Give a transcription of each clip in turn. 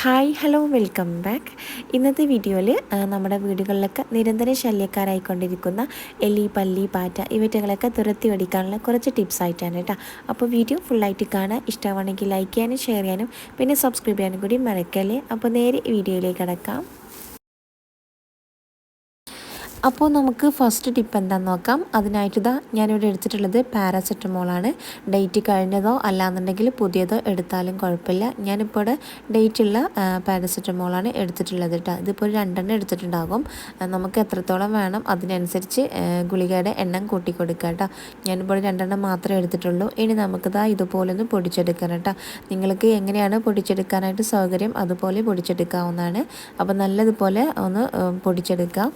Hi hello welcome back ഇന്നത്തെ വീഡിയോയിൽ നമ്മുടെ വീടുകളിലൊക്കെ നിരന്തര ശല്യക്കാരായിക്കൊണ്ടിരിക്കുന്ന എലി പല്ലി പാറ്റ ഇവറ്റകളൊക്കെ തുരത്തി ഓടിക്കാനുള്ള കുറച്ച് ടിപ്സ് ആയിട്ടാണ് കേട്ടോ. അപ്പോൾ വീഡിയോ ഫുള്ളായിട്ട് കാണാൻ ഇഷ്ടമാണെങ്കിൽ ലൈക്ക് ചെയ്യാനും ഷെയർ ചെയ്യാനും പിന്നെ സബ്സ്ക്രൈബ് ചെയ്യാനും കൂടി മറക്കല്ലേ? അപ്പോൾ നേരെ വീഡിയോയിലേക്ക് കിടക്കാം. അപ്പോൾ നമുക്ക് ഫസ്റ്റ് ടിപ്പ് എന്താണെന്ന് നോക്കാം. അതിനായിട്ട് ഇതാ ഞാനിവിടെ എടുത്തിട്ടുള്ളത് പാരാസെറ്റമോളാണ്. ഡേറ്റ് കഴിഞ്ഞതോ അല്ലാന്നുണ്ടെങ്കിൽ പുതിയതോ എടുത്താലും കുഴപ്പമില്ല. ഞാനിപ്പോൾ ഇവിടെ ഡേറ്റ് ഉള്ള പാരാസെറ്റമോളാണ് എടുത്തിട്ടുള്ളത് കേട്ടോ ഇതിപ്പോൾ രണ്ടെണ്ണം എടുത്തിട്ടുണ്ടാകും. നമുക്ക് എത്രത്തോളം വേണം അതിനനുസരിച്ച് ഗുളികയുടെ എണ്ണം കൂട്ടി കൊടുക്കുക കേട്ടോ ഞാനിപ്പോൾ രണ്ടെണ്ണം മാത്രമേ എടുത്തിട്ടുള്ളൂ. ഇനി നമുക്കിതാ ഇതുപോലെ ഒന്ന് പൊടിച്ചെടുക്കണം കേട്ടോ നിങ്ങൾക്ക് എങ്ങനെയാണ് പൊടിച്ചെടുക്കാനായിട്ട് സൗകര്യം അതുപോലെ പൊടിച്ചെടുക്കാവുന്നതാണ്. അപ്പോൾ നല്ലതുപോലെ ഒന്ന് പൊടിച്ചെടുക്കാം.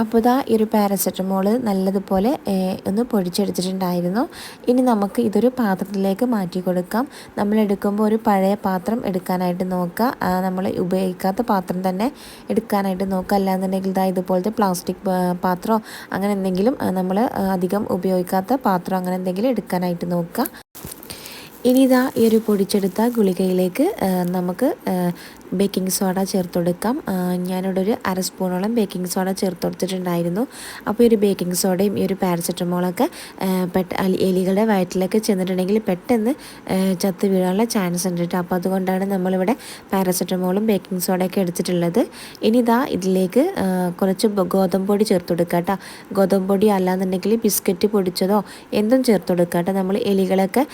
അപ്പോൾ ഇതാ ഈ ഒരു പാരസെറ്റമോൾ നല്ലതുപോലെ ഒന്ന് പൊടിച്ചെടുത്തിട്ടുണ്ടായിരുന്നു. ഇനി നമുക്ക് ഇതൊരു പാത്രത്തിലേക്ക് മാറ്റി കൊടുക്കാം. നമ്മൾ എടുക്കുമ്പോൾ ഒരു പഴയ പാത്രം എടുക്കാനായിട്ട് നോക്കുക. നമ്മൾ ഉപയോഗിക്കാത്ത പാത്രം തന്നെ എടുക്കാനായിട്ട് നോക്കുക. അല്ലാന്നുണ്ടെങ്കിൽ ഇതാ ഇതുപോലത്തെ പ്ലാസ്റ്റിക് പാത്രമോ അങ്ങനെ എന്തെങ്കിലും നമ്മൾ അധികം ഉപയോഗിക്കാത്ത പാത്രം അങ്ങനെ എന്തെങ്കിലും എടുക്കാനായിട്ട് നോക്കുക. ഇനി ഇതാ ഈ ഒരു പൊടിച്ചെടുത്ത ഗുളികയിലേക്ക് നമുക്ക് ബേക്കിംഗ് സോഡ ചേർത്ത് കൊടുക്കാം ഞാനിവിടെ ഒരു അര സ്പൂണോളം ബേക്കിംഗ് സോഡ ചേർത്ത് കൊടുത്തിട്ടുണ്ടായിരുന്നു അപ്പോൾ ഈ ഒരു ബേക്കിംഗ് സോഡയും ഈ ഒരു പാരസെറ്റമോളൊക്കെ പെട്ട എലികളുടെ വയറ്റിലൊക്കെ ചെന്നിട്ടുണ്ടെങ്കിൽ പെട്ടെന്ന് ചത്ത് വീഴാനുള്ള ചാൻസ് ഉണ്ട് കേട്ടോ. അപ്പോൾ അതുകൊണ്ടാണ് നമ്മളിവിടെ പാരസെറ്റമോളും ബേക്കിംഗ് സോഡയൊക്കെ എടുത്തിട്ടുള്ളത്. ഇനി ഇതാ ഇതിലേക്ക് കുറച്ച് ഗോതമ്പ് പൊടി ചേർത്ത് കൊടുക്കുക കേട്ടോ. ഗോതമ്പ് പൊടി അല്ലാന്നുണ്ടെങ്കിൽ ബിസ്ക്കറ്റ് പൊടിച്ചതോ എന്തും ചേർത്ത് കൊടുക്കുക കേട്ടോ. നമ്മൾ എലികളൊക്കെ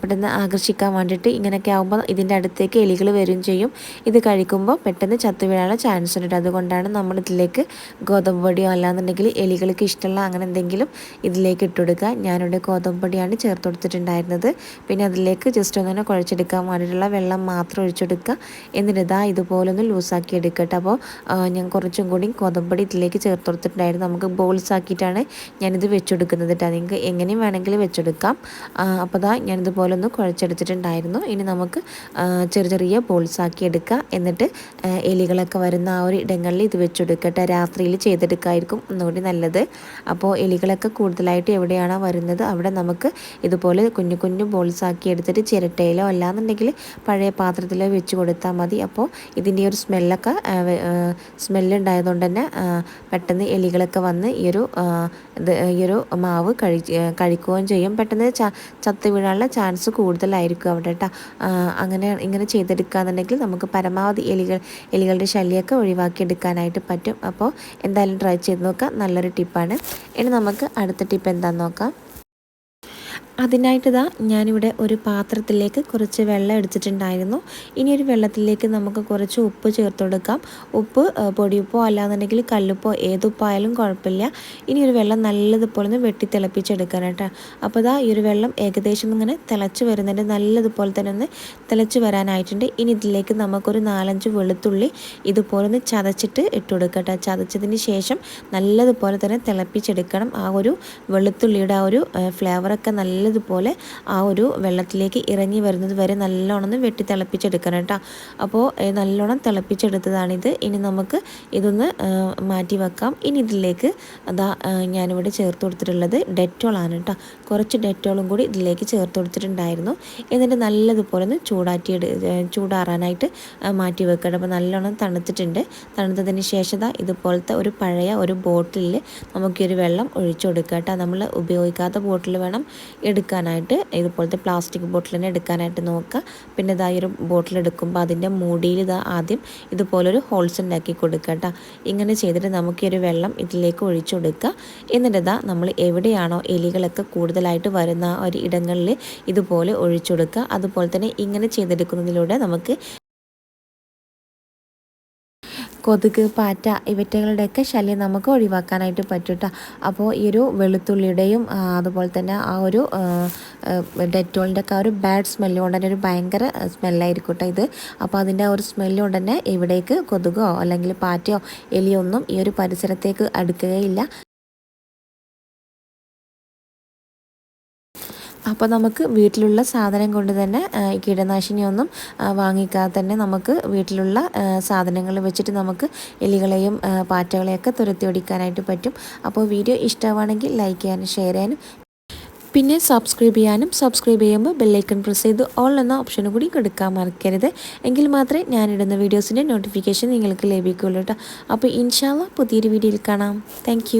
പെട്ടെന്ന് ആകർഷിക്കാൻ വേണ്ടിയിട്ട് ഇങ്ങനെയൊക്കെ ആകുമ്പോൾ ഇതിന്റെ അടുത്തേക്ക് എലികൾ വരും ചെയ്യും. ഇത് കഴിക്കുമ്പോൾ പെട്ടെന്ന് ചത്തുവീഴാനുള്ള ചാൻസ് ഉണ്ട് അതുകൊണ്ടാണ് നമ്മൾ ഇതിലേക്ക് ഗോതമ്പ് പൊടിയോ അല്ലാന്നുണ്ടെങ്കിൽ എലികൾക്ക് ഇഷ്ടമുള്ള അങ്ങനെ എന്തെങ്കിലും ഇതിലേക്ക് ഇട്ട് കൊടുക്കുക. ഞാനിവിടെ ഗോതമ്പ് പൊടിയാണ് ചേർത്ത് കൊടുത്തിട്ടുണ്ടായിരുന്നത്. പിന്നെ അതിലേക്ക് ജസ്റ്റ് ഒന്നിനെ കുഴച്ചെടുക്കാൻ വേണ്ടിയിട്ടുള്ള വെള്ളം മാത്രം ഒഴിച്ചെടുക്കുക എന്നിട്ട് ഇതാ ഇതുപോലൊന്ന് ലൂസാക്കി എടുക്കട്ടെ അപ്പോൾ ഞാൻ കുറച്ചും കൂടി ഗോതമ്പ് പൊടി ഇതിലേക്ക് ചേർത്ത് കൊടുത്തിട്ടുണ്ടായിരുന്നു. നമുക്ക് ബോൾസ് ആക്കിയിട്ടാണ് ഞാനിത് വെച്ചെടുക്കുന്നത് കേട്ടോ നിങ്ങൾക്ക് എങ്ങനെയും വേണമെങ്കിൽ വെച്ചെടുക്കാം. അപ്പോൾ ഇതാ ഞാനിതുപോലെ ഒന്ന് കുഴച്ചെടുത്തിട്ടുണ്ടായിരുന്നു. ഇനി നമുക്ക് ചെറിയ ചെറിയ ബോൾസ് ആക്കി എടുക്കുക. എന്നിട്ട് എലികളൊക്കെ വരുന്ന ആ ഒരു ഇടങ്ങളിൽ ഇത് വെച്ചെടുക്കട്ടെ. രാത്രിയിൽ ചെയ്തെടുക്കായിരിക്കും ഒന്നുകൂടി നല്ലത്. അപ്പോൾ എലികളൊക്കെ കൂടുതലായിട്ട് എവിടെയാണോ വരുന്നത് അവിടെ നമുക്ക് ഇതുപോലെ കുഞ്ഞു കുഞ്ഞു ബോൾസ് ആക്കി എടുത്തിട്ട് ചിരട്ടയിലോ അല്ലാന്നുണ്ടെങ്കിൽ പഴയ പാത്രത്തിലോ വെച്ച് കൊടുത്താൽ മതി. അപ്പോൾ ഇതിന്റെ ഒരു സ്മെല്ലൊക്കെ സ്മെല്ലുണ്ടായതുകൊണ്ട് തന്നെ പെട്ടെന്ന് എലികളൊക്കെ വന്ന് ഈ ഒരു ഈ ഒരു മാവ് കഴി കഴിക്കുകയും ചെയ്യും. പെട്ടെന്ന് ച ചത്ത് വീഴാനുള്ള ചാൻസ് കൂടുതലായിരിക്കും അവിടെ കേട്ടോ അങ്ങനെ ഇങ്ങനെ ചെയ്തെടുക്കുകയെന്നുണ്ടെങ്കിൽ നമുക്ക് പരമാവധി എലികൾ എലികളുടെ ശല്യമൊക്കെ ഒഴിവാക്കിയെടുക്കാനായിട്ട് പറ്റും. അപ്പോൾ എന്തായാലും ട്രൈ ചെയ്ത് നോക്കാം. നല്ലൊരു ടിപ്പാണ് ഇനി നമുക്ക് അടുത്ത ടിപ്പ് എന്താണെന്ന് നോക്കാം. അതിനായിട്ട് ഇതാ ഞാനിവിടെ ഒരു പാത്രത്തിലേക്ക് കുറച്ച് വെള്ളം എടുത്തിട്ടുണ്ടായിരുന്നു. ഇനി ഒരു വെള്ളത്തിലേക്ക് നമുക്ക് കുറച്ച് ഉപ്പ് ചേർത്ത് കൊടുക്കാം. ഉപ്പ് പൊടിയുപ്പോ അല്ലാന്നുണ്ടെങ്കിൽ കല്ലുപ്പോ ഏതുപ്പായാലും കുഴപ്പമില്ല. ഇനി ഒരു വെള്ളം നല്ലതുപോലെ ഒന്ന് വെട്ടി തിളപ്പിച്ചെടുക്കാനായിട്ട് അപ്പോൾ ഇതാ ഈ ഒരു വെള്ളം ഏകദേശം ഇങ്ങനെ തിളച്ച് വരുന്നുണ്ട്. നല്ലതുപോലെ തന്നെ ഒന്ന് തിളച്ച് വരാനായിട്ടുണ്ട്. ഇനി ഇതിലേക്ക് നമുക്കൊരു നാലഞ്ച് വെളുത്തുള്ളി ഇതുപോലെ ഒന്ന് ചതച്ചിട്ട് ഇട്ട് കൊടുക്കട്ടെ ചതച്ചതിന് ശേഷം നല്ലതുപോലെ തന്നെ തിളപ്പിച്ചെടുക്കണം. ആ ഒരു വെളുത്തുള്ളിയുടെ ആ ഒരു ഫ്ലേവറൊക്കെ നല്ല നല്ലതുപോലെ ആ ഒരു വെള്ളത്തിലേക്ക് ഇറങ്ങി വരുന്നത് വരെ നല്ലോണം ഒന്ന് വെട്ടി തിളപ്പിച്ചെടുക്കണം കേട്ടോ. അപ്പോൾ നല്ലോണം തിളപ്പിച്ചെടുത്തതാണിത്. ഇനി നമുക്ക് ഇതൊന്ന് മാറ്റി വെക്കാം. ഇനി ഇതിലേക്ക് അതാ ഞാനിവിടെ ചേർത്ത് കൊടുത്തിട്ടുള്ളത് ഡെറ്റോളാണ് കേട്ടോ. കുറച്ച് ഡെറ്റോളും കൂടി ഇതിലേക്ക് ചേർത്ത് കൊടുത്തിട്ടുണ്ടായിരുന്നു. എന്നിട്ട് നല്ലതുപോലെ ഒന്ന് ചൂടാറ്റി ചൂടാറാനായിട്ട് മാറ്റി വെക്കണം. അപ്പോൾ നല്ലോണം തണുത്തിട്ടുണ്ട്. തണുത്തതിന് ശേഷം ഇതുപോലത്തെ ഒരു പഴയ ഒരു ബോട്ടിലിൽ നമുക്കൊരു വെള്ളം ഒഴിച്ചു കൊടുക്കുക കേട്ടോ. നമ്മൾ ഉപയോഗിക്കാത്ത ബോട്ടിൽ വേണം എടുക്കാനായിട്ട് ഇതുപോലത്തെ പ്ലാസ്റ്റിക് ബോട്ടിൽ തന്നെ എടുക്കാനായിട്ട് നോക്കുക. പിന്നെ ഇതാ ഒരു ബോട്ടിൽ എടുക്കുമ്പോൾ അതിന്റെ മൂടിയിൽ ഇതാ ആദ്യം ഇതുപോലൊരു ഹോൾസ് ഉണ്ടാക്കി കൊടുക്കുക കേട്ടോ. ഇങ്ങനെ ചെയ്തിട്ട് നമുക്ക് ഈ ഒരു വെള്ളം ഇതിലേക്ക് ഒഴിച്ചു കൊടുക്കുക. എന്നിട്ട് ഇതാ നമ്മൾ എവിടെയാണോ എലികളൊക്കെ കൂടുതലായിട്ട് വരുന്ന ഒരു ഇടങ്ങളിൽ ഇതുപോലെ ഒഴിച്ചു കൊടുക്കുക. അതുപോലെ തന്നെ ഇങ്ങനെ ചെയ്തെടുക്കുന്നതിലൂടെ നമുക്ക് കൊതുക് പാറ്റ ഇവറ്റകളുടെയൊക്കെ ശല്യം നമുക്ക് ഒഴിവാക്കാനായിട്ട് പറ്റൂട്ടോ. അപ്പോൾ ഈ ഒരു വെളുത്തുള്ളിയുടെയും അതുപോലെ തന്നെ ആ ഒരു ഡെറ്റോളിന്റെ ഒക്കെ ആ ഒരു ബാഡ് സ്മെല്ല് കൊണ്ട് തന്നെ ഒരു ഭയങ്കര സ്മെല്ലായിരിക്കും കേട്ടോ ഇത്. അപ്പോൾ അതിന്റെ ആ ഒരു സ്മെല്ല് കൊണ്ട് തന്നെ ഇവിടേക്ക് കൊതുകോ അല്ലെങ്കിൽ പാറ്റയോ എലിയൊന്നും ഈ ഒരു പരിസരത്തേക്ക് അടുക്കുകയില്ല. അപ്പോൾ നമുക്ക് വീട്ടിലുള്ള സാധനം കൊണ്ട് തന്നെ കീടനാശിനിയൊന്നും വാങ്ങിക്കാതെ തന്നെ നമുക്ക് വീട്ടിലുള്ള സാധനങ്ങൾ വെച്ചിട്ട് നമുക്ക് എലികളെയും പാറ്റകളെയൊക്കെ തുരത്തി ഓടിക്കാനായിട്ട് പറ്റും. അപ്പോൾ വീഡിയോ ഇഷ്ടമാണെങ്കിൽ ലൈക്ക് ചെയ്യാനും ഷെയർ ചെയ്യാനും പിന്നെ സബ്സ്ക്രൈബ് ചെയ്യാനും സബ്സ്ക്രൈബ് ചെയ്യുമ്പോൾ ബെല്ലൈക്കൺ പ്രസ് ചെയ്ത് ഓൾ എന്ന ഓപ്ഷനും കൂടി കൊടുക്കാൻ മറക്കരുത്. എങ്കിൽ മാത്രമേ ഞാനിടുന്ന വീഡിയോസിന്റെ നോട്ടിഫിക്കേഷൻ നിങ്ങൾക്ക് ലഭിക്കുകയുള്ളൂ കേട്ടോ. അപ്പോൾ ഇൻഷാല്ല പുതിയൊരു വീഡിയോയിൽ കാണാം. താങ്ക്